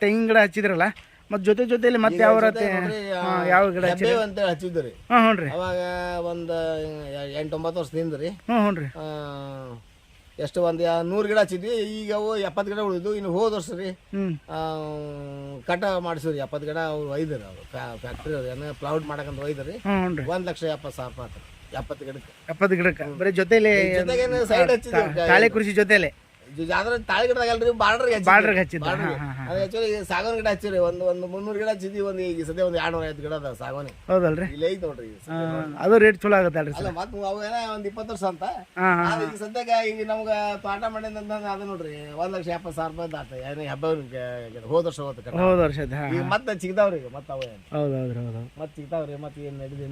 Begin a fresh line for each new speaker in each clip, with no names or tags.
ತೆಂಗಿನ ಗಿಡ ಹಚ್ಚಿದ್ರಲ್ಲ? ಮತ್ತೆ ಜೊತೆ ಜೊತೆಲಿ ಮತ್ತೆ ಯಾವ ಯಾವ ಗಿಡ ಹಚ್ಚಿದ್ರಿ?
ಹೆಬ್ಬೇವು ಅಂತೇಳಿ ಹಚ್ಚಿದ್ದು ರೀ
ಹಾಂ ಹ್ಞೂ ರೀ
ಅವಾಗ ಒಂದು ಎಂಟೊಂಬತ್ತು ವರ್ಷದಿಂದ ರೀ.
ಹ್ಞೂ ಹ್ಞೂ ರೀ
ಎಷ್ಟು ಒಂದು ನೂರು ಗಿಡ ಹಚ್ಚಿದ್ವಿ. ಈಗ ಅವು ಎಪ್ಪತ್ತು ಗಿಡ ಉಳಿದು ಇನ್ನು ಹೋದ ವರ್ಷ ರೀ ಆ, ಕಟ ಮಾಡಿಸಿದ್ರಿ ಎಪ್ಪತ್ತು ಗಿಡ ಅವ್ರು ಒಯ್ದರು ಅವರು. ಫ್ಯಾಕ್ಟ್ರಿ ಅವ್ರು ಏನೋ ಪ್ಲೌಡ್ ಮಾಡಕಂತ ಒಯ್ದ್ರಿ. ಒಂದು ಲಕ್ಷ ಎಪ್ಪತ್ತು ಸಾವಿರ ರೂಪಾಯಿ ಎಪ್ಪತ್ತು ಗಿಡಕ್ಕೆ.
ಎಪ್ಪತ್ತು ಗಿಡಕ್ಕೆ. ಬರೀ ಜೊತೆಲಿ
ಜೊತೆಗೆ ಸೈಡ್ ಹಚ್ಚಿದ್ವಿ.
ತಾಳೆ ಕೃಷಿ ಜೊತೆಲೆ.
ಆದ್ರೆ ತಾಳಿ ಗಿಡದಾಗಲ್ರಿ ಬಾರ್ಡ್ರಿಗೆ
ಬಾರ್ಡ್ರಿಗೆ ಹಚ್ಚಿದ್ದ ಹಾಂ ಹಾಂ ಹಾಂ
ಅದು ಆಕ್ಚುಲಿ ಸಾಗವಾನಿ ಗಿಡ ಹಚ್ಚಿರಿ ಒಂದು ಒಂದು ಮುನ್ನೂರು ಗಿಡ ಹಚ್ಚಿದ್ವಿ ಒಂದು ಈಗ ಸದ್ಯ ಒಂದು ಎರಡ್ನೂರ ಐದು ಗಿಡ ಅದಾವ ಸಾಗವಾನಿ.
ಹೌದಲ್ರಿ?
ಇಲ್ಲಿ ಐತೆ ನೋಡ್ರಿ ಈಗ ಸದ್ಯ.
ಹಾಂ ಅದು ರೇಟ್ ಚಲೋ ಆಗುತ್ತಲ್ರಿ
ಅಲ್ಲ
ಸರ್.
ಮತ್ತೆ ಅವು ಒಂದು ಇಪ್ಪತ್ತು ವರ್ಷ ಅಂತ.
ಹಾಂ ಹಾಂ
ಆದ್ರೆ ಈಗ ಸದ್ಯಕ್ಕೆ ಈಗ ನಮ್ಗೆ ಪಾಠ ಮಾಡಿದ ಅದು ನೋಡ್ರಿ ಒಂದ್ ಲಕ್ಷ ಎಪ್ಪತ್ತು ಸಾವಿರ ರೂಪಾಯಿ ದಾಟ. ಏನು ಹಬ್ಬ ಹೋದ ವರ್ಷ ಹೋದ ಕಡೆ.
ವರ್ಷ ಹಾಂ
ಈಗ ಮತ್ತೆ ಚಿಕ್ತಾವ್ರಿ ಈಗ ಮತ್ತೆ ಅವೇ
ಹೌದು ಹೌದು ಹೌದು
ಮತ್ತೆ ಸಿಗ್ತಾವ್ರಿ ಮತ್ತೆ ಏನು ನಡೆದಿ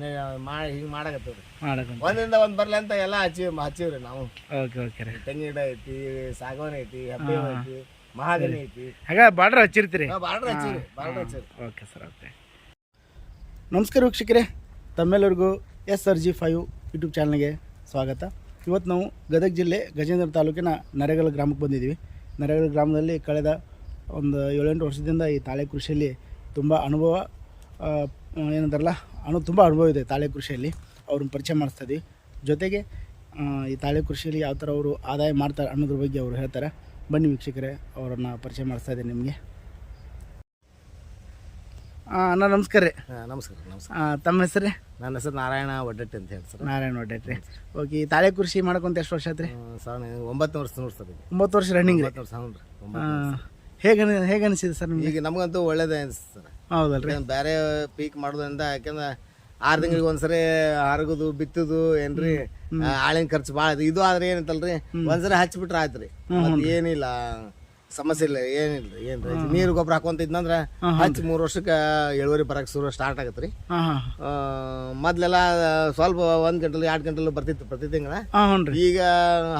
ಮಾಡಿ ಹಿಂಗೆ ಮಾಡಕತ್ತವ್ರಿ.
ಮಾಡಕ್ಕಂತ
ಒಂದಿಂದ ಒಂದ್ ಬರ್ಲಿ ಅಂತ ಎಲ್ಲಾ ಹಚ್ಚಿ ಹಚ್ಚಿವ್ರಿ ನಾವು.
ಓಕೆ ಓಕೆ ರೀ.
ತೆಂಗಿನ ಗಿಡ ಐತಿ ಸಾಗವಾನಿ ಐತಿ ಹೆಬ್ಬೆ ಐತಿ ಮಹಾಗನಿ ಐತಿ.
ಹಾಗ ಬಾರ್ಡರ್ ಹಚ್ಚಿರ್ತೀರಿ?
ಬಾರ್ಡರ್ ಹಚ್ಚಿರಿ ಬಾರ್ಡರ್ ಹಚ್ಚಿರಿ.
Okay sir okay. ನಮಸ್ಕಾರ ವೀಕ್ಷಕರೇ ತಮ್ಮೆಲ್ಲರಿಗೂ S R G five YouTube ಚಾನಲ್ಗೆ ಸ್ವಾಗತ. ಇವತ್ತು ನಾವು ಗದಗ ಜಿಲ್ಲೆ ಗಜೇಂದ್ರ ತಾಲೂಕಿನ ನರೇಗಲ್ ಗ್ರಾಮಕ್ಕೆ ಬಂದಿದ್ದೀವಿ. ನರೇಗಲ್ ಗ್ರಾಮದಲ್ಲಿ ಕಳೆದ ಒಂದು ಏಳೆಂಟು ವರ್ಷದಿಂದ ಈ ತಾಳೆ ಕೃಷಿಯಲ್ಲಿ ತುಂಬ ಅನುಭವ ಏನಂತಾರಲ್ಲ ಅನು ತುಂಬ ಅನುಭವ ಇದೆ ತಾಳೆ ಕೃಷಿಯಲ್ಲಿ. ಅವ್ರನ್ನ ಪರಿಚಯ ಮಾಡಿಸ್ತಾ ಇದ್ದೀವಿ ಜೊತೆಗೆ ಈ ತಾಳೆ ಕೃಷಿಯಲ್ಲಿ ಯಾವ ಥರ ಅವರು ಆದಾಯ ಮಾಡ್ತಾರೆ ಅನ್ನೋದ್ರ ಬಗ್ಗೆ ಅವರು ಹೇಳ್ತಾರೆ. ಬನ್ನಿ ವೀಕ್ಷಕರೇ ಅವರನ್ನು ಪರಿಚಯ ಮಾಡಿಸ್ತಾ ಇದ್ದೀನಿ ನಿಮಗೆ. ಅಣ್ಣ ನಮಸ್ಕಾರ ರೀ.
ನಮಸ್ಕಾರ ನಮಸ್ಕಾರ.
ತಮ್ಮ ಹೆಸರು
ನನ್ನ ಹೆಸರು ನಾರಾಯಣ ಒಡ್ಡಟ್ಟಿ ಅಂತ ಹೇಳಿ ಸರ್.
ನಾರಾಯಣ ಒಡ್ಡಟ್ಟಿ ಓಕೆ ತಾಳೆ ಕೃಷಿ ಮಾಡ್ಕೊಂತ ಎಷ್ಟು ವರ್ಷ ಆಯ್ತು ರೀ
ಸಾವಿರ ಒಂಬತ್ತು ವರ್ಷ ನೋಡಿ ಸರ್
ಒಂಬತ್ತು ವರ್ಷ ರನ್ನಿಂಗ್ ಹೇಗೆ ಹೇಗೆ ಅನಿಸಿದೆ ಸರ್ ನಿಮಗೆ?
ಈಗ ನಮಗಂತೂ ಒಳ್ಳೇದೇ ಅನಿಸ್ತು ಸರ್.
ಹೌದಲ್ರಿ.
ಬೇರೆ ಪೀಕ್ ಮಾಡೋದ್ರಿಂದ ಯಾಕಂದ್ರೆ ಆರು ತಿಂಗಳಿಗೆ ಒಂದ್ಸರಿ ಹರಗುದು ಬಿತ್ತುದು ಏನ್ರಿ? ಆಳಿನ ಖರ್ಚು ಬಾಳ ಇದು ಆದ್ರೆ ಏನಂತಲ್ರಿ ಒಂದ್ಸರಿ ಹಚ್ಬಿಟ್ರ ಆಯ್ತ್ರಿ. ಮತ್ತೆ ಏನಿಲ್ಲ. ಸಮಸ್ಯೆ ಇಲ್ಲ ಏನಿಲ್ಲ ಏನ್ ನೀರು ಗೊಬ್ಬರ ಹಾಕೊಂತಿದ್ನಂದ್ರ ಹಚ್ಚಿ ಮೂರು ವರ್ಷಕ್ಕೆ ಇಳುವರಿ ಬರಕ್ಕೆ ಶುರು ಸ್ಟಾರ್ಟ್ ಆಗತ್ರಿ
ಮೊದ್ಲೆಲ್ಲಾ ಹಾಂ
ಆ, ಮೊದ್ಲೆಲ್ಲ ಸ್ವಲ್ಪ ಒಂದ್ ಗಂಟಲ್ ಎರಡ್ ಗಂಟಲ್ ಬರ್ತಿತ್ತು ಪ್ರತಿ ತಿಂಗಳ.
ಹಾಂ ಹ್ಞೂ ರೀ.
ಈಗ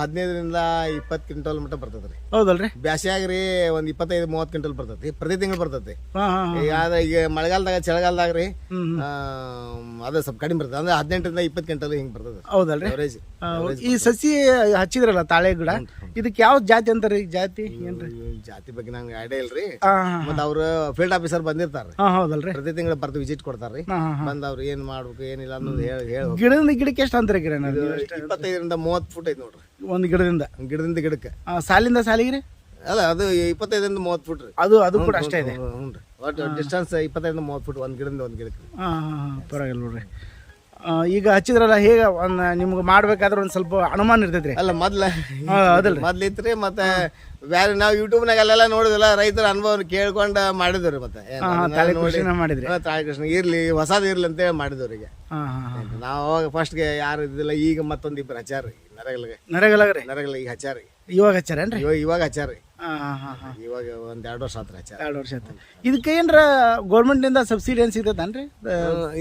ಹದಿನೈದರಿಂದ ಇಪ್ಪತ್ತು ಕ್ವಿಂಟಲ್ ಮಟ್ಟ ಬರ್ತದ್ರಿ
ಹೌದಲ್ರಿ?
ಬ್ಯಾಸ್ಯಾಗ್ರಿ ಒಂದ್ ಇಪ್ಪತ್ತೈದು ಮೂವತ್ತು ಕ್ವಿಂಟಲ್ ಬರ್ತೈತಿ ಪ್ರತಿ ತಿಂಗಳು ಬರ್ತೈತಿ
ಹಾಂ ಹಾಂ ಹಾಂ.
ಈಗ ಆದ್ರೆ ಈಗ ಮಳೆಗಾಲದಾಗ ಚಳಿಗಾಲದಾಗ ರೀ
ಆ, ಹ್ಞೂ
ಸ್ವಲ್ಪ ಕಡಿಮೆ ಬರ್ತದೆ ಅಂದ್ರೆ ಹದಿನೆಂಟರಿಂದ ಇಪ್ಪತ್ತು ಕ್ವಿಂಟಲ್ ಹಿಂಗೆ ಬರ್ತದೆ
ಹೌದಲ್ರಿ?
ಅವರೇಜ್
ಆ, ಈ ಸಸಿ ಹಚ್ಚಿದ್ರಲ್ಲ ತಾಳೆ ಗಿಡ ಇದಕ್ಕೆ ಯಾವ ಜಾತಿ ಅಂತಾರೆ ಈ ಜಾತಿ ಏನ್ರಿ?
ಜಾತಿ ಬಗ್ಗೆ ನಂಗೆ ಐಡಿಯಾ ಇಲ್ರಿ. ಮತ್ತ ಅವ್ರು ಫೀಲ್ಡ್ ಆಫೀಸರ್ ಬಂದಿರ್ತಾರ
ಹೌದಲ್ರಿ.
ಪ್ರತಿ ತಿಂಗಳು ಬರ್ದು ವಿಸಿಟ್ ಕೊಡ್ತಾರ್ರಿ. ಬಂದ ಅವ್ರು ಏನ್ ಮಾಡ್ಬೇಕು ಏನಿಲ್ಲ ಅನ್ನೋದು ಹೇಳಿ ಹೇಳಿ
ಗಿಡದಿಂದ ಗಿಡಕ್ಕೆ ಎಷ್ಟು ಅಂತರ ಗಿಡ
ಇಪ್ಪತ್ತೈದರಿಂದ ಮೂವತ್ತು ಫುಟ್ ಐತಿ ನೋಡ್ರಿ.
ಒಂದು ಗಿಡದಿಂದ?
ಗಿಡದಿಂದ ಗಿಡಕ್ಕೆ.
ಸಾಲಿಂದ ಸಾಲಿಗೆ ರೀ
ಅಲ್ಲ ಅದು ಇಪ್ಪತ್ತೈದರಿಂದ ಮೂವತ್ತು ಫುಟ್ ರೀ.
ಅದು ಅದು ಕೂಡ ಅಷ್ಟೇ ಇದೆ.
ಹ್ಞೂ ರೀ. ಡಿಸ್ಟೆನ್ಸ್ ಇಪ್ಪತ್ತೈದರಿಂದ ಮೂವತ್ತು ಫುಟ್ ಒಂದು ಗಿಡದಿಂದ ಒಂದು ಗಿಡಕ್ಕೆ.
ಹಾಂ ಹಾಂ ಹಾಂ ಪರವಾಗಿಲ್ಲ ನೋಡ್ರಿ. ಈಗ ಹಚ್ಚಿದ್ರಲ್ಲ ಹೇಗ ಒಂದ್ ನಿಮ್ಗೆ ಮಾಡ್ಬೇಕಾದ್ರೆ ಒಂದು ಸ್ವಲ್ಪ ಅನುಮಾನ ಇರ್ತೈತ್ರಿ?
ಅಲ್ಲ ಮೊದ್ಲ
ಅದಲ್ಲ ಅದಲ್ರಿ
ಮೊದ್ಲು ಇತ್ರಿ ಮತ್ತೆ ಬೇರೆ ನಾವು ಯೂಟ್ಯೂಬ್ನಾಗ ಅಲ್ಲೆಲ್ಲ ನೋಡಿದಿಲ್ಲ ರೈತರ ಅನುಭವ ಕೇಳ್ಕೊಂಡ ಮಾಡಿದ್ರಿ ಮತ್ತೆ. ಏನ್
ಹಾಂ ಹಾಂ
ಅದನ್ನ
ತಾಳೆ
ನೋಡಿ
ಕೃಷಿನ ಮಾಡಿದ್ರಿ.
ಹಾ, ತಾಳಿ ಕೃಷ್ಣ ಇರ್ಲಿ ಹೊಸದು ಇರ್ಲಿ ಅಂತೇಳಿ ಮಾಡಿದವ್ರಿಗೆ
ಹಾಂ ಹಾಂ ಹಾಂ.
ನಾವು ಅವಾಗ ಫಸ್ಟ್ಗೆ ಯಾರು ಇದ್ದಿಲ್ಲ ಈಗ ಮತ್ತೊಂದು ಇಬ್ಬರು ಹಚ್ಚಾರ್ರಿ ನರಗಲ್ಗೆ.
ನರಗಲಾಗ್ರಿ.
ನರಗಲ್ ಈಗ ಹಚ್ಚಾರಿ
ಇವಾಗ ಹಚ್ಚಾರೇನ್ರಿ
ಇವಾಗ ಇವಾಗ ಹಚ್ಚಾರ
ಹಾಂ ಹಾಂ ಹಾಂ ಹಾಂ.
ಇವಾಗ ಒಂದ್ ಎರಡು ವರ್ಷ ಆತ್ರ ಹಚ್ಚಾರ
ಎರಡು ವರ್ಷ ಆಯ್ತು ಇದಕ್ಕೆ ಏನರ ಗೌರ್ಮೆಂಟಿಂದ ಸಬ್ಸಿಡಿ ಏನು ಸಿಗ್ತದನ್ರಿ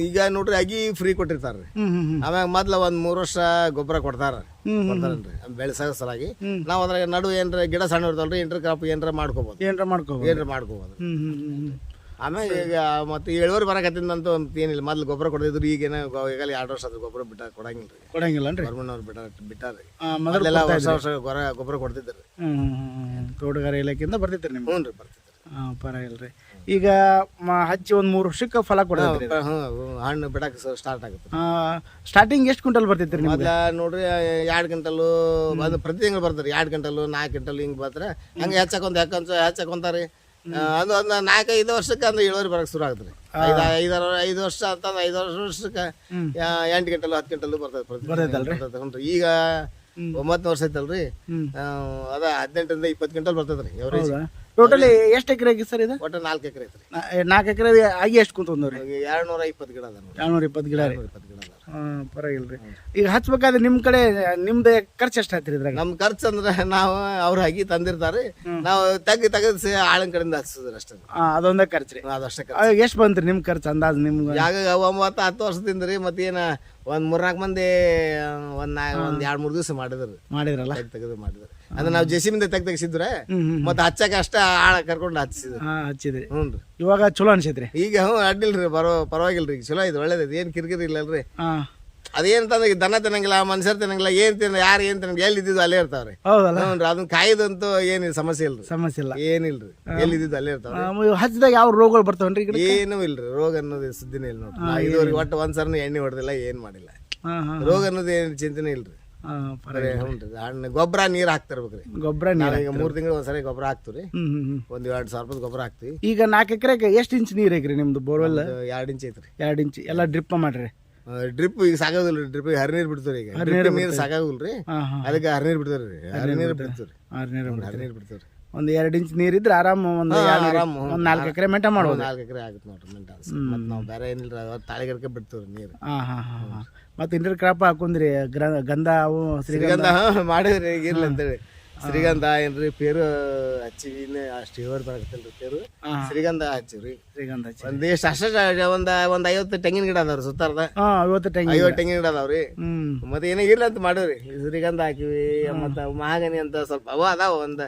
ಈಗ ನೋಡ್ರಿ ಅಗಿ ಫ್ರೀ ಕೊಟ್ಟಿರ್ತಾರ
ರೀ. ಹ್ಞೂ ಹ್ಞೂ
ಆಮ್ಯಾಗ ಮೊದ್ಲ ಒಂದ್ ಮೂರ್ ವರ್ಷ ಗೊಬ್ಬರ ಕೊಡ್ತಾರ
ಹ್ಮ್, ಹ್ಮ್,
ಕೊಡ್ತಾರನ್ರಿ. ಬೆಳೆಸೋ ಸಲಾಗಿ
ಹ್ಮ್.
ನಾವ್ ಅದ್ರಾಗ ನಡು ಏನ್ರ ಗಿಡ ಸಣ್ಣ ಇರ್ತಾವಲ್ರಿ ಇಂಟರ್ ಕ್ರಾಪ್ ಏನ್ರ ಮಾಡ್ಕೋಬಹುದು
ಏನರ ಮಾಡ್ಕೋಬಹುದು
ಏನ್ರ ಮಾಡ್ಕೋಬಹುದು
ಹ್ಮ್ ಹ್ಞೂ ಹ್ಞೂ ಹ್ಞೂ
ಆಮೇಲೆ ಈಗ ಮತ್ತೆ ಇಳುವರಿ ಬರಕತ್ತಿಂದಂತೂ ಅಂತ ಏನಿಲ್ಲ. ಮೊದ್ಲು ಗೊಬ್ಬರ ಕೊಡ್ತಿದ್ರು ಈಗೇನ ಈಗಲೇ ಎರಡು ವರ್ಷ ಅದು ಗೊಬ್ಬರ ಬಿಟ್ಟ ಕೊಡಂಗಿಲ್ಲ
ರೀ.
ಗೌರ್ಮೆಂಟ್ ಅವ್ರು ಬಿಟ್ಟಾರ ಬಿಟ್ಟಾರ್ರಿ
ಮೊದಲು
ಮೊದಲೆಲ್ಲ ವರ್ಷ ವರ್ಷ ಗೊರ ಗೊಬ್ಬರ ಕೊಡ್ತಿದ್ರು
ತೋಟಗಾರ ಇಲಾಖೆಯಿಂದ ಬರ್ತಿತ್ತು ನಿಮ್ಗೆ?
ಹ್ಞೂ ರೀ ಬರ್ತಿದ್ರು
ಹಾಂ ಪರವಾಗಿಲ್ಲ ರೀ. ಈಗ ಮ ಹಚ್ಚಿ ಒಂದು ಮೂರು ವರ್ಷಕ್ಕೆ ಫಲ ಕೊಡ್ತೈತ್ರಿ
ಹ್ಞೂ ಹಣ್ಣು ಬಿಡಕ್ಕೆ ಸ್ಟಾರ್ಟ್ ಆಗುತ್ತೆ
ಸ್ಟಾರ್ಟಿಂಗ್ ಎಷ್ಟು ಕ್ವಿಂಟಲ್ ಬರ್ತಿತ್ತು ರೀ
ಮೊದ್ಲ ನೋಡ್ರಿ ಎರಡು ಗಂಟಲು ಬಂದು ಪ್ರತಿ ತಿಂಗಳು ಬರ್ತಾರೆ ಎರಡು ಗಂಟಲು ನಾಲ್ಕು ಗಂಟಲು ಹಿಂಗೆ ಬರ್ತಾರೆ. ಹಂಗೆ ಹೆಚ್ಚಕೊಂತ ಯಾಕಂತ ಹೆಚ್ಚಕೊಂತಾರಿ ಅದು ಒಂದು ನಾಲ್ಕು ಐದು ವರ್ಷಕ್ಕೆ ಅಂದ್ರೆ ಇಳುವರಿ ಬರಕ್ಕೆ ಶುರು ಆಗುತ್ತೆ ರೀ ಐದು ಐದಾರು ಐದು ವರ್ಷ ಅಂತಂದ್ರೆ ಐದು ವರ್ಷಕ್ಕೆ
ಹ್ಮ್.
ಯಾ- ಎಂಟು ಗಂಟಲು ಹತ್ತು ಗಂಟಲು ಬರ್ತದೆ ಪ್ರತಿ ಹ್ಞೂ ಈಗ ಒಂಬತ್ತು ವರ್ಷ ಐತಲ್ರಿ. ಅದ ಹದಿನೆಂಟರಿಂದ ಇಪ್ಪತ್ತು ಗಂಟಲು ಬರ್ತದೆ ರೀ ಎವರೇಜ್
ಟೋಟಲಿ ಎಷ್ಟು ಎಕರೆ ಆಗಿ ಸರ್ ಇದು?
ಒಟ್ಟು ನಾಲ್ಕು ಎಕರೆ ಐತ್ರಿ.
ನಾಲ್ಕು ಎಕರೆ ಆಗಿ ಎಷ್ಟು ಕುಂತ
ಎರಡು ನೂರ ಇಪ್ಪತ್ತು ಗಿಡ ಅದ ನೋಡಿ
ಎರಡ್ನೂರ ಇಪ್ಪತ್ತು ಗಿಡ
ಇಪ್ಪತ್ತು ಗಿಡ.
ಹಾಂ ಪರವಾಗಿಲ್ಲ ರೀ ಈಗ ಹಚ್ಬೇಕಾದ್ರೆ ನಿಮ್ಮ ಕಡೆ ನಿಮ್ದು ಖರ್ಚು ಎಷ್ಟು ಹತ್ತಿರ ಇದ್ರಾಗ?
ನಮ್ ಖರ್ಚು ಅಂದ್ರೆ ನಾವು ಅವ್ರ ಹಗಿ ತಂದಿರ್ತಾರೆ. ನಾವು ತೆಗ್ದು ತೆಗೆದು ಆಳಿನ ಕಡೆಯಿಂದ ಹಚ್ಚಿದ್ರೆ ಅಷ್ಟೇ.
ಹಾಂ ಅದೊಂದೇ ಖರ್ಚು ರೀ.
ಅದಷ್ಟೇ ಖರ್ಚು.
ಎಷ್ಟು ಬಂತು ರೀ ನಿಮ್ಮ ಖರ್ಚು ಅಂದಾಜು ನಿಮ್ಗೆ?
ಯಾಗ ಒಂಬತ್ತು ಹತ್ತು ವರ್ಷದಿಂದ ರೀ ಮತ್ತೇನ ಒಂದ್ ಮೂರ್ನಾಲ್ಕು ಮಂದಿ ಒಂದ್ ನಾ ಒಂದ್ ಎರಡ್ ಮೂರ್ ದಿವಸ ಮಾಡಿದ್ರು.
ಮಾಡಿದ್ರಲ್ಲ?
ತೆಗೆದು ಮಾಡಿದ್ರು. ಅಂದ್ರೆ ನಾವು ಜೆಸಿಮಿಂದ ತೆಗ್ ತೆಗಿಸಿದ್ರೆ ಮತ್ತೆ ಹಚ್ಚಕ್ಕೆ ಅಷ್ಟ ಆಳ ಕರ್ಕೊಂಡು ಹಚ್ಚಿದ್ರು
ಹಾಂ ಹಚ್ಚಿದ್ರಿ
ಹ್ಞೂ ರೀ.
ಇವಾಗ ಚಲೋ ಅನ್ಸೈತ್ರಿ.
ಈಗ ಹ್ಞೂ ಅಡ್ಡಿಲ್ರಿ ಬರೋ ಪರವಾಗಿಲ್ರಿ. ಚಲೋ ಇದು ಒಳ್ಳೇದೈತಿ ಏನ್ ಕಿರಿಕಿರಿ ಇಲ್ಲಲ್ರಿ.
ಅಲ್ರಿ
ಅದೇನಂತಂದ್ರೆ ಈ ದನ ತಿನ್ನಂಗಿಲ್ಲ ಮನುಷ್ಯರ್ ತಿನ್ನಂಗಿಲ್ಲ ಏನ್ ತಿನ್ನ ಯಾರು ಏನ್ ತಿನ್ನಂಗಿಲ್ಲ ಎಲ್ಲಿ ಇದ್ದಿದ್ದು ಅಲ್ಲೇ ಇರ್ತಾವ್ರಿ.
ಹೌದಲ್ಲ?
ಹ್ಞೂ ಅದನ್ನ ಕಾಯ್ದಂತೂ ಏನಿಲ್ಲ ಸಮಸ್ಯೆ ಇಲ್ರಿ.
ಸಮಸ್ಯೆ ಇಲ್ಲ.
ಏನಿಲ್ರಿ ಎಲ್ಲಿ ಇದ್ದಿದ್ದು ಅಲ್ಲೇ ಇರ್ತಾವ್ರಿ.
ಹಚ್ಚಿದಾಗ ಯಾವ ರೋಗಗಳು ಬರ್ತಾವನ್ರಿ
ಏನೂ ಇಲ್ರಿ ರೋಗ ಅನ್ನೋದು ಸುದ್ದಿನೇ ಇಲ್ಲ ನೋಡ್ರಿ. ನಾ ಇದುವರೆಗೆ ಒಟ್ಟು ಒಂದ್ಸರ್ನು ಎಣ್ಣೆ ಹೊಡೆದಿಲ್ಲ ಏನ್ ಮಾಡಿಲ್ಲ.
ಹಾಂ ಹಾಂ.
ರೋಗ ಅನ್ನೋದು ಏನು ಚಿಂತನೆ ಇಲ್ರಿ. ಹಣ್ಣು ಗೊಬ್ಬರ ನೀರು ಹಾಕ್ತಿರ್ಬೇಕ್ರಿ.
ಗೊಬ್ಬರ ನಾವು
ಈಗ ಮೂರು ತಿಂಗಳು ಒಂದ್ಸರಿ ಗೊಬ್ಬರ ಹಾಕ್ತಿವ್ರಿ. ಒಂದ್ ಎರಡ್ ಸಾವಿರ ರೂಪಾಯಿ ಗೊಬ್ಬರ ಹಾಕ್ತಿವಿ.
ಈಗ ನಾಲ್ಕು ಎಕರೆಗೆ ಎಷ್ಟು ಇಂಚ್ ನೀರ್ ಐಕ್ರಿ ನಿಮ್ದು ಬೋರ್ವೆಲ್?
ಎರಡ್ ಇಂಚ್ ಐತ್ರಿ.
ಎರಡ್ ಇಂಚ್. ಎಲ್ಲ ಡ್ರಿಪ್ ಮಾಡ್ರಿ.
ಡ್ರಿಪ್ ಈಗ ಸಾಕಾಗಲ್ಲ ಡ್ರಿಪ್ ಹರಿನೀರು ಬಿಡ್ತಾರೆ ಈಗ. ನೀರು ಸಾಕಾಗಲ್ರಿ
ಅದಕ್ಕೆ ಹರಿ
ಅದಕ್ಕೆ ಹರಿನೀರು ಹರಿ ನೀರು ಬಿಡ್ತೀವ್ರಿ.
ಹರಿ ನೀರು
ಬಿಡ್ತೀವ್ರಿ.
ಒಂದು ಎರಡು ಇಂಚ್ ನೀರಿದ್ರೆ ಆರಾಮ್ ಒಂದು
ಆರಾಮ್
ಒಂದು ನಾಲ್ಕು ಎಕರೆ ಮೆಂಟ ಮಾಡ್ಬೋದು.
ನಾಲ್ಕು ಎಕರೆ ಆಗುತ್ತೆ ನೋಡ್ರಿ ಮೆಂಟ ಮತ್ತೆ ನಾವು ಬೇರೆ ಏನಿಲ್ಲ ತಾಳಿ ಗಿಡಕ್ಕೆ ಬಿಡ್ತೀವ್ರಿ ನೀರು.
ಹಾಂ ಹಾಂ ಹಾಂ ಹಾಂ. ಮತ್ತು ಇಂಟರ್ ಕ್ರಾಪ್ ಹಾಕೊಂಡ್ರಿ ಗ್ರ ಗಂಧ ಅವು ಶ್ರೀಗಂಧ.
ಮಾಡಿದ್ರಿ ಈಗಿಲ್ಲ ಇರ್ಲಿ ಅಂತೇಳಿ. ಶ್ರೀಗಂಧ ಏನ್ರಿ? ಪೇರು ಹಚ್ಚಿವಿ ಇನ್ನು ಅಷ್ಟು ಇವರು ಬರಕತ್ತಲ್ರಿ ಪೇರು. ಶ್ರೀಗಂಧ ಹಚ್ಚಿವ್ರಿ.
ಶ್ರೀಗಂಧ ಹಚ್ಚಿ
ಒಂದ್ ಎಷ್ಟು ಅಷ್ಟ ಒಂದ್ ಒಂದ್ ಐವತ್ತು ತೆಂಗಿನ ಗಿಡ ಅದಾವ್ರಿ ಸುತ್ತಾರ್ದ.
ಐವತ್ತು ತೆಂಗಿನ
ಐವತ್ತು ತೆಂಗಿನ ಗಿಡ ಅದಾವ್ರಿ. ಮತ್ತೆ ಏನೇ ಇರ್ಲಿ ಅಂತ ಮಾಡಿವ್ರಿ. ಶ್ರೀಗಂಧ ಹಾಕಿವಿ ಮತ್ತ ಮಹಾಗನಿ ಅಂತ ಸ್ವಲ್ಪ ಅವ ಅದಾವ ಒಂದ್.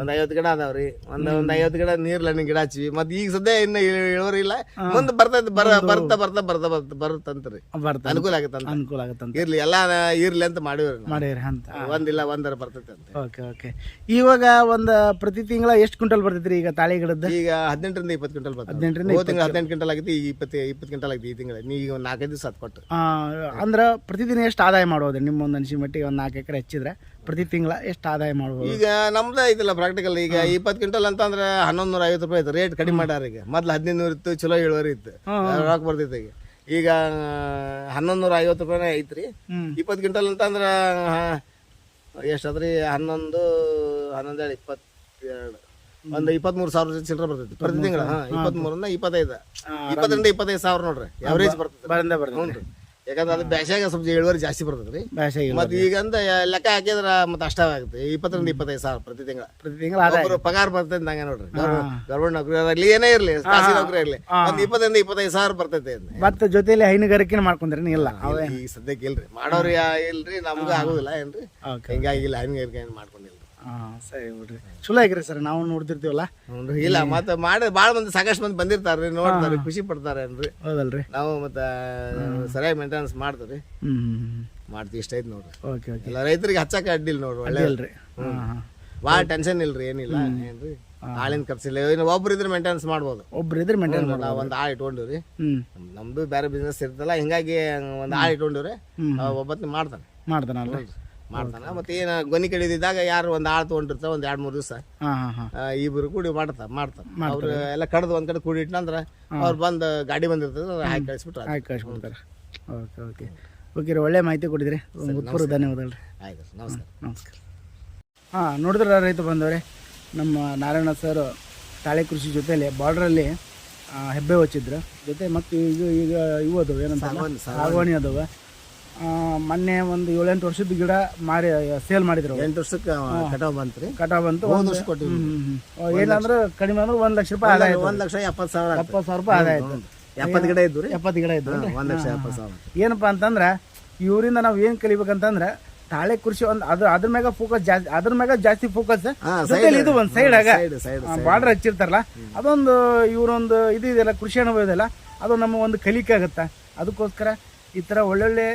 ಒಂದ್ ಐವತ್ತು ಗಿಡ ಅದಾವ್ರಿ. ಒಂದ್ ಒಂದ್ ಐವತ್ತು ಗಿಡ ನೀರ್ಲ ಗಿಡ ಹಚ್ಚಿವಿ. ಮತ್ ಈಗ ಸದ್ಯ ಇನ್ನ ಇಳುವರಿ ಇಲ್ಲ ಮುಂದ್ ಬರ್ತೈತಿ ಬರ ಬರ್ತಾ ಬರ್ತಾ ಬರ್ತಾ ಬರ್ತಾ ಬರುತ್ತಂತ್ರಿ.
ಬರ್ತಾನೆ
ಅನುಕೂಲ ಆಗತ್ತಂತ.
ಅನುಕೂಲ ಆಗತ್ತಂತ.
ಇರ್ಲಿ ಎಲ್ಲಾ ಇರ್ಲಿ ಅಂತ ಮಾಡಿವ್ರಿ
ಮಾಡಿವ್ರಿ ಅಂತ.
ಒಂದಿಲ್ಲ ಒಂದರ ಬರ್ತೈತಿ ಅಂತ
ಓಕೆ. ಓಕೆ. ಇವಾಗ ಒಂದು ಪ್ರತಿ ತಿಂಗಳ ಎಷ್ಟು ಕ್ವಿಂಟಲ್ ಬರ್ತೈತ್ರಿ ಈಗ ತಾಳಿ ಗಿಡದ್ದು?
ಈಗ ಹದಿನೆಂಟರಿಂದ ಇಪ್ಪತ್ತು ಕ್ವಿಂಟಲ್ ಬರ್ತದೆ.
ಹದಿನೆಂಟರಿಂದ
ಹೋದ ತಿಂಗಳು ಹದಿನೆಂಟು ಕ್ವಿಂಟಲ್ ಆಗಿದೆ ಈ ಇಪ್ಪತ್ತು ಇಪ್ಪತ್ತು ಕ್ವಿಂಟಲ್ ಆಗಿದೆ ಈ ತಿಂಗಳ. ನೀ ಈಗ ಒಂದು ನಾಲ್ಕೈದು ದಿವಸ ಹತ್ತು ಕೊಟ್ಟು
ಅಂದ್ರೆ ಪ್ರತಿದಿನ ಎಷ್ಟು ಆದಾಯ ಮಾಡೋದು ನಿಮ್ಮ ಒಂದು ಅನಿಸಿ ಮಟ್ಟಿಗೆ ಒಂದು ನಾಲ್ಕು ಎಕರೆ ಹೆಚ್ಚಿದ್ರೆ ಪ್ರತಿ ತಿಂಗಳ ಎಷ್ಟು ಆದಾಯ ಮಾಡ್ಬೋದು?
ಈಗ ನಮ್ದು ಐತಿಲ್ಲ ಪ್ರಾಕ್ಟಿಕಲ್ ಈಗ ಇಪ್ಪತ್ತು ಕ್ವಿಂಟಲ್ ಅಂತಂದ್ರೆ ಹನ್ನೊಂದು ನೂರ ಐವತ್ತು ರೂಪಾಯಿ ಇತ್ತು ರೇಟ್ ಕಡಿಮೆ ಮಾಡ್ಯಾರ ಈಗ. ಮೊದ್ಲು ಹದಿನೈದು ನೂರು ಇತ್ತು ಚಲೋ ಇಳುವರಿ ಇತ್ತು. ರಾಕ್ ಬರ್ತೈತೆ ಈಗ. ಈಗ ಹನ್ನೊಂದು ನೂರ ಐವತ್ತು ರೂಪಾಯಿನೇ ಐತ್ರಿ. ಇಪ್ಪತ್ತು ಕ್ವಿಂಟಲ್ ಅಂತಂದ್ರೆ ಎಷ್ಟಾದ್ರಿ ಹನ್ನೊಂದು ಹನ್ನೊಂದು ಹೇಳಿ ಇಪ್ಪತ್ತೆರಡು. ಒಂದು ಇಪ್ಪತ್ಮೂರು ಸಾವಿರ ಚಿಲ್ಲರೆ ಬರ್ತೈತಿ ಪ್ರತಿ ತಿಂಗಳ. ಹಾಂ ಇಪ್ಪತ್ಮೂರಿಂದ ಇಪ್ಪತ್ತೈದು. ಇಪ್ಪತ್ತರಿಂದ ಇಪ್ಪತ್ತೈದು ಸಾವಿರ ನೋಡ್ರಿ. ಎವರೇಜ್
ಬರ್ತದೆ ಬರ್ತದೆ
ಹ್ಞೂ ರೀ ಯಾಕಂದ್ರೆ ಅದು ಬ್ಯಾಸ್ಯಾಗ ಸ್ವಲ್ಪ ಇಳುವರಿ ಜಾಸ್ತಿ ಬರ್ತದ್ರಿ ರೀ.
ಬ್ಯಾಸಿಗೆ
ಮತ್ತೆ ಈಗ ಅಂತ ಲೆಕ್ಕ ಹಾಕಿದ್ರ ಮತ್ತೆ ಅಷ್ಟ ಆಗುತ್ತೆ ಇಪ್ಪತ್ತರಿಂದ ಇಪ್ಪತ್ತೈದು ಸಾವಿರ ಪ್ರತಿ ತಿಂಗಳ.
ಪ್ರತಿ ತಿಂಗಳ ಆದಾಯ.
ಪಗಾರ ಬರ್ತೈತೆ ನಂಗೆ ನೋಡ್ರಿ. ಗೌರ್ಮೆಂಟ್ ನೌಕರಿ ಅಲ್ಲಿ ಏನೇ ಇರ್ಲಿ ಖಾಸಗಿ ನೌಕರಿ ಇರ್ಲಿ ಒಂದ್ ಇಪ್ಪತ್ತರಿಂದ ಇಪ್ಪತ್ತೈದು ಸಾವಿರ ಬರ್ತೈತೆ ಅದ್ನ.
ಮತ್ತೆ ಜೊತೆಲಿ ಹೈನುಗಾರಿಕೆ ಮಾಡ್ಕೊಂಡ್ರಿ ಇಲ್ಲ. ಅವೇ
ಈ ಸದ್ಯಕ್ಕೆ ಇಲ್ರಿ. ಮಾಡೋರು ಯಾ ಇಲ್ರಿ ನಮ್ಗೂ ಆಗುದಿಲ್ಲ ಏನ್ರಿ.
ಓಕೆ
ಹಿಂಗಾಗಿಲ್ಲ ಹೈನುಗಾರಿಕೆ ಏನ್ ಮಾಡ್ಕೊಂಡಿಲ್ಲ.
ಹಾಂ ಸರಿ ಬಿಡ್ರಿ. ಚಲೋ ಆಗಿರಿ ಸರ್ ನಾವು ನೋಡ್ತಿರ್ತೀವಲ್ಲ?
ನೋಡ್ರಿ. ಇಲ್ಲ ಮತ್ತೆ ಮಾಡಿ ಭಾಳ ಮಂದಿ ಸಾಕಷ್ಟು ಮಂದಿ ಬಂದಿರ್ತಾರ್ರಿ ನೋಡ್ತಾರೆ ಖುಷಿ ಪಡ್ತಾರೆ ಏನ್ರಿ
ಹೌದಲ್ರಿ.
ನಾವು ಮತ್ತೆ ಸರಿಯಾಗಿ ಮೇಂಟೆನೆನ್ಸ್ ಮಾಡ್ತೀವಿ ಮಾಡ್ತೀವಿ ಇಷ್ಟ ಐತಿ ನೋಡ್ರಿ.
Okay okay.
ಎಲ್ಲ ರೈತರಿಗೆ ಹಚ್ಚಕ್ಕೆ ಅಡ್ಡಿಲ್ಲ ನೋಡ್ರಿ ಒಳ್ಳೆ
ಹಾಂ
ಭಾಳ ಟೆನ್ಷನ್ ಇಲ್ರಿ ಏನಿಲ್ಲ ಏನ್ರಿ? ಆಳಿನ ಖರ್ಚಿಲ್ಲ. ಇನ್ನು ಒಬ್ರು ಇದ್ರೆ ಮೇಂಟೆನೆನ್ಸ್ ಮಾಡ್ಬೋದು.
ಒಬ್ರು ಇದ್ರೆ ಮೇಂಟೈನ್ ಮಾಡಿ
ನಾವು ಒಂದು ಆಳು ಇಟ್ಕೊಂಡಿವ್ರಿ. ನಮ್ದು ಬೇರೆ ಬಿಸ್ನೆಸ್ ಇರ್ತಲ್ಲ ಹಿಂಗಾಗಿ ಒಂದು ಆಳು ಇಟ್ಕೊಂಡಿವ್ರಿ.
ಒಬ್ಬತ್ತಿನ
ಮಾಡ್ತಾನೆ ಮಾಡ್ತಾನೆ.
ಮಾಡ್ತಾನಲ್ರಿ.
ಮಾಡ್ತಾನೆ. ಮತ್ತೆ ಏನ ಗೊನಿ ಕಡಿದಿದ್ದಾಗ ಯಾರು ಒಂದು ಆಳು ತಗೊಂಡಿರ್ತಾವ ಒಂದ್ ಎರಡ್ ಮೂರ್ ದಿವಸ
ಹಾಂ ಹಾಂ ಹಾಂ.
ಇಬ್ರು ಕೂಡಿ ಮಾಡ್ತಾರ. ಮಾಡ್ತಾರ. ಅವ್ರು ಎಲ್ಲ ಕಡ್ದು ಒಂದ್ ಕಡೆ ಕೂಡಿ ಇಟ್ನಂದ್ರ ಅವ್ರು ಬಂದು ಗಾಡಿ ಬಂದಿರ್ತದ ಹಾಕಿ ಕಳಿಸ್ಬಿಟ್ರ
ಆಯ್ತು. ಕಳಿಸ್ಕೊಡ್ತಾರೆ ಓಕೆ ಓಕೆ. ಓಕೆ ರೀ ಒಳ್ಳೆ ಮಾಹಿತಿ ಕೊಟ್ಟಿದ್ರಿ. ಉತ್ಪೂರ್ವ ಧನ್ಯವಾದಗಳು ರೀ.
ಆಯ್ತು ನಮಸ್ಕಾರ.
ನಮಸ್ಕಾರ. ಹಾಂ ನೋಡಿದ್ರ ರೈತ ಬಂದವರೇ ನಮ್ಮ ನಾರಾಯಣ ಸರ್ ತಾಳೆ ಕೃಷಿ ಜೊತೆಲಿ ಬಾರ್ಡ್ರಲ್ಲಿ ಹೆಬ್ಬೆ ಹಚ್ಚಿದ್ರು. ಜೊತೆ ಮತ್ತು ಈಗ ಈಗ ಇವು ಅದಾವೆ ಏನಂತ
ಸಾಗವಾನಿ,
ಸಾಗವಾಣಿ ಅದಾವೆ. ಮೊನ್ನೆ ಒಂದು ಏಳೆಂಟು ವರ್ಷದ ಗಿಡ ಮಾರಿ ಸೇಲ್ ಮಾಡಿದ್ರು.
ಎಂಟು ವರ್ಷಕ್ಕೆ ಕಟಾವ್ ಬಂತ್ರಿ.
ಕಟಾವ್ ಬಂತು. ಒಂದ್
ವರ್ಷ ಕೊಟ್ಟಿವಿ.
ಏನಂದ್ರೆ ಕಡಿಮೆ ಅಂದ್ರೆ ಒಂದ್ ಲಕ್ಷ ರೂಪಾಯಿ ಆದಾಯ
ಒಂದ್ ಲಕ್ಷ ಎಪ್ಪತ್ತು ಸಾವಿರ.
ಎಪ್ಪತ್ತು ಸಾವಿರ ರೂಪಾಯಿ ಆದಾಯ ಆಯ್ತು.
ಎಪ್ಪತ್ತು ಗಿಡ ಇದ್ದು ರೀ.
ಎಪ್ಪತ್ತು ಗಿಡ ಇದ್ದು
ಒಂದ್ ಲಕ್ಷ ಎಪ್ಪತ್ತು ಸಾವಿರ
ಏನಪ್ಪ ಅಂತಂದ್ರೆ ಇವರಿಂದ ನಾವು ಏನ್ ಕಲಿಬೇಕಂತಂದ್ರೆ ತಾಳೆ ಕೃಷಿ ಒಂದು ಅದ್ರ ಅದ್ರ ಮ್ಯಾಗ ಫೋಕಸ್ ಜಾಸ್ತಿ ಅದ್ರ ಮ್ಯಾಗ ಜಾಸ್ತಿ ಫೋಕಸ್ ಇದು ಒಂದು ಸೈಡ್ ಆಗ. ಬಾರ್ಡರ್ ಹಚ್ಚಿರ್ತಾರಲ್ಲ ಅದೊಂದು ಇವರೊಂದು ಇದು ಇದೆಲ್ಲ ಕೃಷಿ ಅನುಭವ ಇದೆಯಲ್ಲ ಅದು ನಮ್ಮ ಒಂದು ಕಲಿಕೆ ಆಗುತ್ತೆ? ಅದಕ್ಕೋಸ್ಕರ ಈ ಥರ ಒಳ್ಳೊಳ್ಳೆ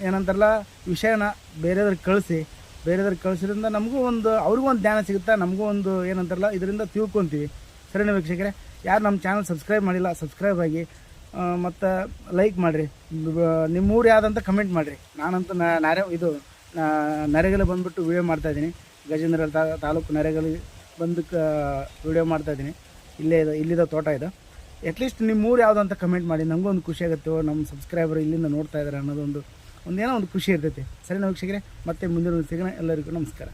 ಏನಂತಾರಲ್ಲ, ವಿಷಯನ ಬೇರೆಯವ್ರಿಗೆ ಕಳಿಸಿ ಬೇರೆಯವ್ರಿಗೆ ಕಳಿಸೋದ್ರಿಂದ ನಮಗೂ ಒಂದು, ಅವ್ರಿಗೂ ಒಂದು ಜ್ಞಾನ ಸಿಗುತ್ತೆ, ನಮಗೂ ಒಂದು ಏನಂತಾರಲ್ಲ, ಇದರಿಂದ ತಿಳ್ಕೊತೀವಿ. ಸರಿನಾ ವೀಕ್ಷಕರೇ? ಯಾರು ನಮ್ಮ ಚಾನಲ್ ಸಬ್ಸ್ಕ್ರೈಬ್ ಮಾಡಿಲ್ಲ ಸಬ್ಸ್ಕ್ರೈಬ್ ಆಗಿ ಮತ್ತು ಲೈಕ್ ಮಾಡಿರಿ. ನಿಮ್ಮೂರು ಯಾವುದಂತ ಕಮೆಂಟ್ ಮಾಡಿರಿ. ನಾನಂತೂ ನಾರೇ, ಇದು, ನಾ- ನರೇಗಲ್ ಬಂದುಬಿಟ್ಟು ವಿಡಿಯೋ ಮಾಡ್ತಾಯಿದ್ದೀನಿ ಗಜೇಂದ್ರ ತಾಲೂಕು ನರೇಗಲ್ಲಿ ಬಂದು ಕ ವಿಡಿಯೋ ಮಾಡ್ತಾಯಿದ್ದೀನಿ ಇಲ್ಲೇ ಇದು, ಇಲ್ಲಿದ ತೋಟ ಇದು. ಅಟ್ಲೀಸ್ಟ್ ನಿಮ್ಮ ಊರು ಯಾವುದು ಅಂತ ಕಮೆಂಟ್ ಮಾಡಿ ನನಗೂ ಒಂದು ಖುಷಿಯಾಗುತ್ತೋ ನಮ್ಮ ಸಬ್ಸ್ಕ್ರೈಬರ್ ಇಲ್ಲಿಂದ ನೋಡ್ತಾ ಇದ್ದಾರೆ ಅನ್ನೋದೊಂದು ಒಂದೇನೋ ಒಂದು ಖುಷಿ ಇರ್ತೈತಿ. ಸರಿನಾ ವೀಕ್ಷಕರೇ ಮತ್ತೆ ಮುಂದಿನ ಸಿಗೋಣ ಎಲ್ಲರಿಗೂ ನಮಸ್ಕಾರ.